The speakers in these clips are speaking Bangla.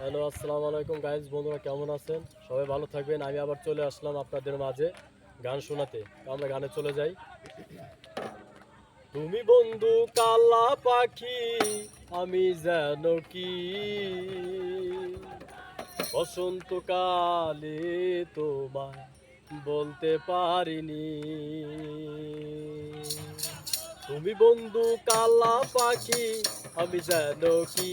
হ্যালো, আসসালামু আলাইকুম গাইজ বন্ধুরা কেমন আছেন? সবাই ভালো থাকবেন, আমি আবার চলে আসলাম আপনাদের মাঝে গান শোনাতে। আমরা গানে চলে যাই। তুমি বন্ধু কালা পাখি, আমি যেন কি? বসন্তকালে তোমায় বলতে পারিনি। তুমি বন্ধু কালা পাখি, আমি যেন কি?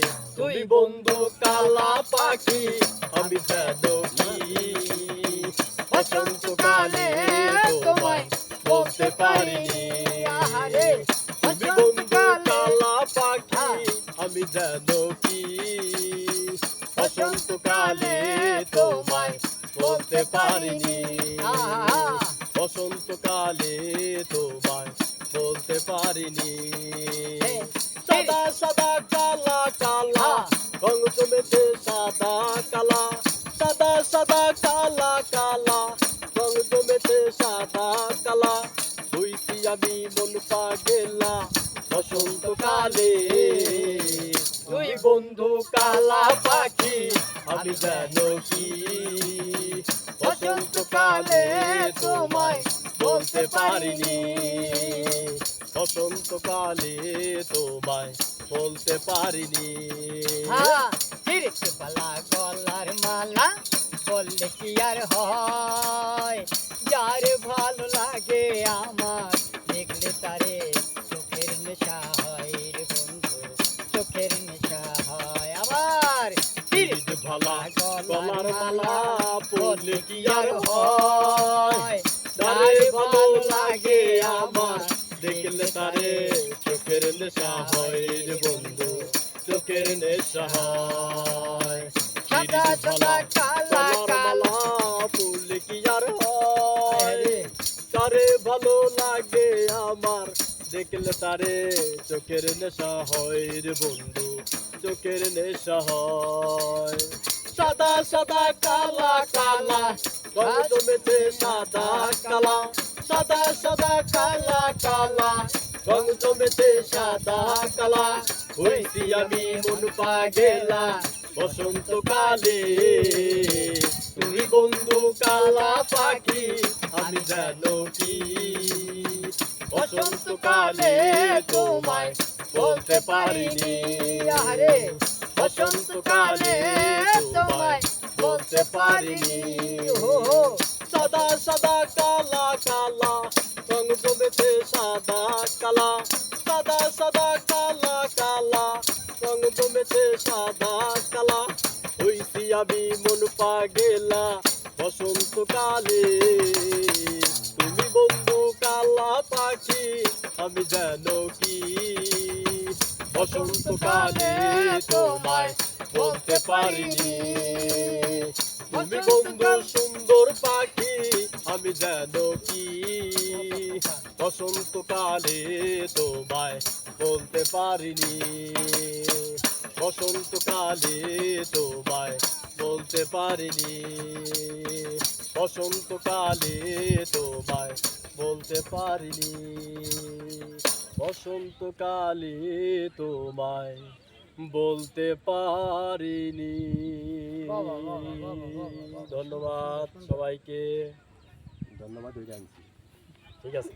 বন্ধু কালা পাখি আমি যেন কি? বসন্তকালে তোমায় বলতে পারিনি। আহারে, তুমি বন্ধু কালা পাখি আমি যেন কি? বসন্তকালে তোমায় বলতে পারিনি। বসন্তকালে তোমায় বলতে পারিনি। সাদা সাদা কালা কালা রং জমেছে সাদা কালা, সাদা সাদা কালা কালা। রং জমেছে সাদা কালা হইছি আমি মন পাগেলা। বসন্তকালে তুই বন্ধু কালা পাখি, আমি যেন কি? বসন্তকালে তোমায় বলতে পারিনি। বসন্তকালে তোমায় বলতে পারিনি। হ্যাঁ, পালা গলার মালা বললে কি আর হয়? যার ভালো লাগে আমার দেখলে তারে চোখের নেশা হয় রে বন্ধু চোখের নেশা হয় আবার ভালা গলার গলার মালা পড়লে কি আর হয়? তারে ভালো লাগে আমার দেখলে তারে চোখের নেশা হয় রে বন্ধু চোখের নেশা হয়। সাদা সাদা কালা কালা। কি আর হয়? তারে ভালো লাগে আমার দেখলে তারে চোখের নেশা হয় রে বন্ধু চোখের নেশা হয়। সাদা সাদা কালা কালা রং জমেছে সাদা কালা। সাদা সাদা কালা কালা রং জমেছে সাদা কালা হইছি আমি মন পাগেলা বসন্তকালে। তুমি বন্ধু কালা পাখি আমি জানো কি? বসন্তকালে তোমায় বলতে পারিনি। আহারে, বসন্তকালে তোমায় বলতে পারিনি। হো সাদা সাদা সাদা কালা হইছি আমি মন পাগেলা, বসন্তকালে। তুমি বন্ধু কালা পাখি, আমি জানো কি? বসন্তকালে তোমায় বলতে পারিনি। তুমি বন্ধু সুন্দর পাখি, আমি জানো কি? বসন্তকালে তোমায় বলতে পারিনি। বসন্তকালে তোমায় বলতে পারিনি। বসন্তকালে তোমায় বলতে পারিনি। বসন্তকালে তোমায় বলতে পারিনি। ধন্যবাদ সবাইকে। ধন্যবাদ ঠিক আছে।